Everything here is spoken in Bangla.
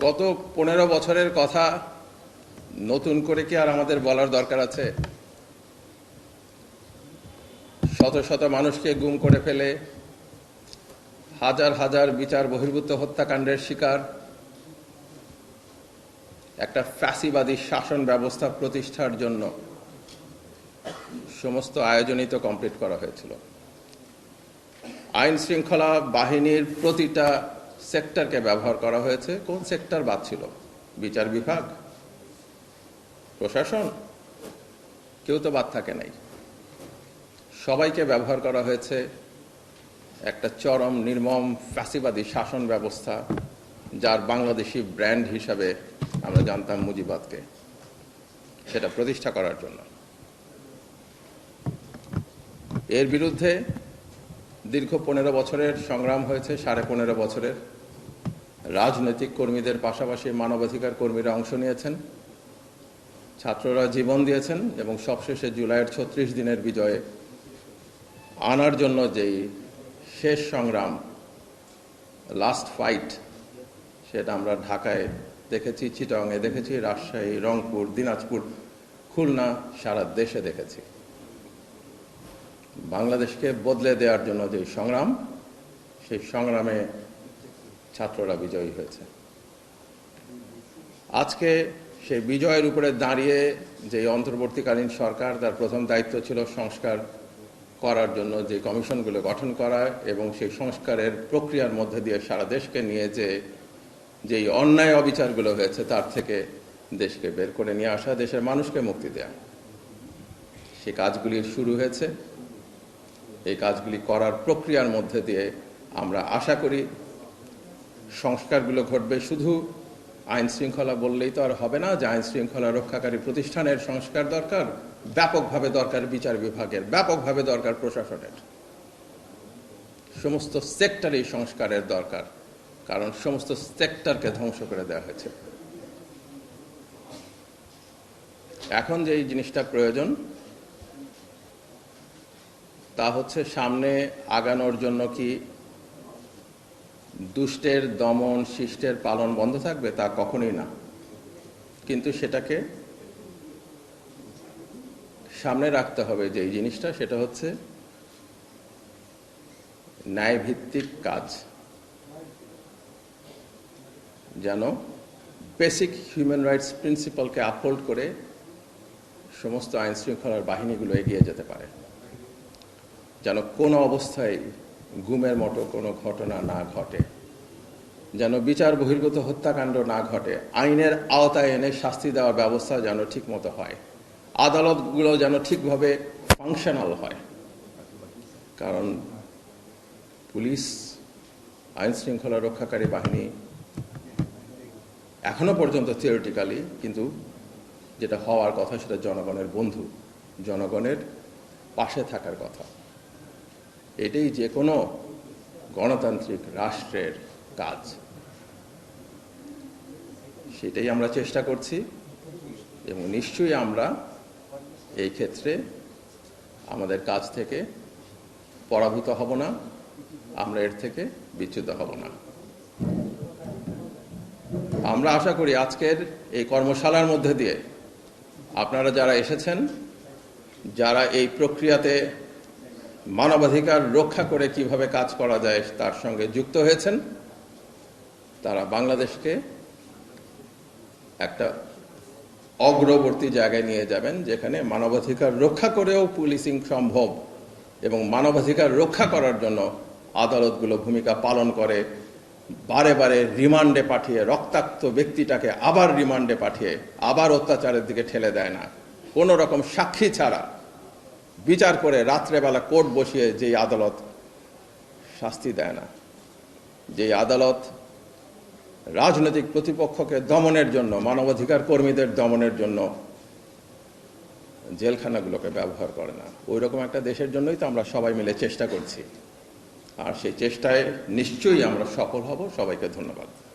গত পনেরো বছরের কথা নতুন করে কি আর আমাদের বলার দরকার আছে? শত শত মানুষকে গুম করে ফেলে, হাজার হাজার বিচার বহির্ভূত হত্যাকাণ্ডের শিকার, একটা ফ্যাসিবাদী শাসন ব্যবস্থা প্রতিষ্ঠার জন্য সমস্ত আয়োজনই তো কমপ্লিট করা হয়েছিল। আইন শৃঙ্খলা বাহিনীর প্রতিটা সেক্টরকে ব্যবহার করা হয়েছে। কোন সেক্টর বাদ ছিল? বিচার বিভাগ? প্রশাসন? কেউ তো বাদ থাকে নাই। সবাইকে ব্যবহার করা হয়েছে একটা চরম, নির্মম, ফ্যাসিবাদী শাসন ব্যবস্থা, যার বাংলাদেশি ব্র্যান্ড হিসাবে আমরা জানতাম মুজিবাদকে সেটা প্রতিষ্ঠা করার জন্য। এর বিরুদ্ধে দীর্ঘ পনেরো বছরের সংগ্রাম হয়েছে, সাড়ে পনেরো বছরের। রাজনৈতিক কর্মীদের পাশাপাশি মানবাধিকার কর্মীরা অংশ নিয়েছেন, ছাত্ররা জীবন দিয়েছেন এবং সবশেষে জুলাইয়ের ছত্রিশ দিনের বিজয়ে আনার জন্য যেই শেষ সংগ্রাম লাস্ট ফাইট সেটা আমরা ঢাকায় দেখেছি, চিটংয়ে দেখেছি, রাজশাহী, রংপুর, দিনাজপুর, খুলনা, সারা দেশে দেখেছি। বাংলাদেশকে বদলে দেওয়ার জন্য যে সংগ্রাম, সেই সংগ্রামে ছাত্ররা বিজয়ী হয়েছে। আজকে সেই বিজয়ের উপরে দাঁড়িয়ে যে অন্তর্বর্তীকালীন সরকার, তার প্রথম দায়িত্ব ছিল সংস্কার করার জন্য যে কমিশনগুলো গঠন করা এবং সেই সংস্কারের প্রক্রিয়ার মধ্যে দিয়ে সারা দেশকে নিয়ে যে, যেই অন্যায় অবিচারগুলো হয়েছে, তার থেকে দেশকে বের করে নিয়ে আসা, দেশের মানুষকে মুক্তি দেয়া। সে কাজগুলি শুরু হয়েছে। এই কাজগুলি করার প্রক্রিয়ার মধ্যে দিয়ে আমরা আশা করি সংস্কারগুলো ঘটবে। শুধু আইন শৃঙ্খলা বললেই তো আর হবে না যে আইন শৃঙ্খলা রক্ষাকারী প্রতিষ্ঠানের সংস্কার দরকার, ব্যাপকভাবে দরকার বিচার বিভাগের, ব্যাপকভাবে দরকার প্রশাসনের। সমস্ত সেক্টরেই সংস্কারের দরকার, কারণ সমস্ত সেক্টরকে ধ্বংস করে দেওয়া হয়েছে। এখন যে এই জিনিসটা প্রয়োজন তা হচ্ছে সামনে আগানোর জন্য কি দুষ্টের দমন, শিষ্টের পালন বন্ধ থাকবে? তা কখনোই না। কিন্তু সেটাকে সামনে রাখতে হবে যে জিনিসটা, সেটা হচ্ছে ন্যায়ভিত্তিক কাজ। যেন বেসিক হিউম্যান রাইটস প্রিন্সিপালকে আপহোল্ড করে সমস্ত আইন শৃঙ্খলার বাহিনীগুলো এগিয়ে যেতে পারে। যেন কোনো অবস্থায় গুমের মতো কোনো ঘটনা না ঘটে, যেন বিচার বহির্গত হত্যাকাণ্ড না ঘটে, আইনের আওতায় এনে শাস্তি দেওয়ার ব্যবস্থা যেন ঠিকমতো হয়, আদালতগুলো যেন ঠিকভাবে ফাংশনাল হয়। কারণ পুলিশ, আইন শৃঙ্খলা রক্ষাকারী বাহিনী এখনও পর্যন্ত থিওরিটিক্যালি কিন্তু যেটা হওয়ার কথা সেটা জনগণের বন্ধু, জনগণের পাশে থাকার কথা। এটাই যে কোনো গণতান্ত্রিক রাষ্ট্রের কাজ। সেটাই আমরা চেষ্টা করছি এবং নিশ্চয়ই আমরা এই ক্ষেত্রে আমাদের কাজ থেকে পরাভূত হব না, আমরা এর থেকে বিচ্যুত হব না। আমরা আশা করি আজকের এই কর্মশালার মধ্যে দিয়ে আপনারা যারা এসেছেন, যারা এই প্রক্রিয়াতে মানবাধিকার রক্ষা করে কীভাবে কাজ করা যায় তার সঙ্গে যুক্ত হয়েছেন। তারা বাংলাদেশকে একটা অগ্রবর্তী জায়গায় নিয়ে যাবেন, যেখানে মানবাধিকার রক্ষা করেও পুলিশিং সম্ভব এবং মানবাধিকার রক্ষা করার জন্য আদালতগুলো ভূমিকা পালন করে। বারে বারে রিমান্ডে পাঠিয়ে, রক্তাক্ত ব্যক্তিটাকে আবার রিমান্ডে পাঠিয়ে, আবার অত্যাচারের দিকে ঠেলে দেয় না। কোনো রকম সাক্ষী ছাড়া বিচার করে রাত্রেবেলা কোর্ট বসিয়ে যেই আদালত শাস্তি দেয় না। যেই আদালত রাজনৈতিক প্রতিপক্ষকে দমনের জন্য, মানবাধিকার কর্মীদের দমনের জন্য জেলখানাগুলোকে ব্যবহার করে না। ওই রকম একটা দেশের জন্যই তো আমরা সবাই মিলে চেষ্টা করছি। আর সেই চেষ্টায় নিশ্চয়ই আমরা সফল হব। সবাইকে ধন্যবাদ।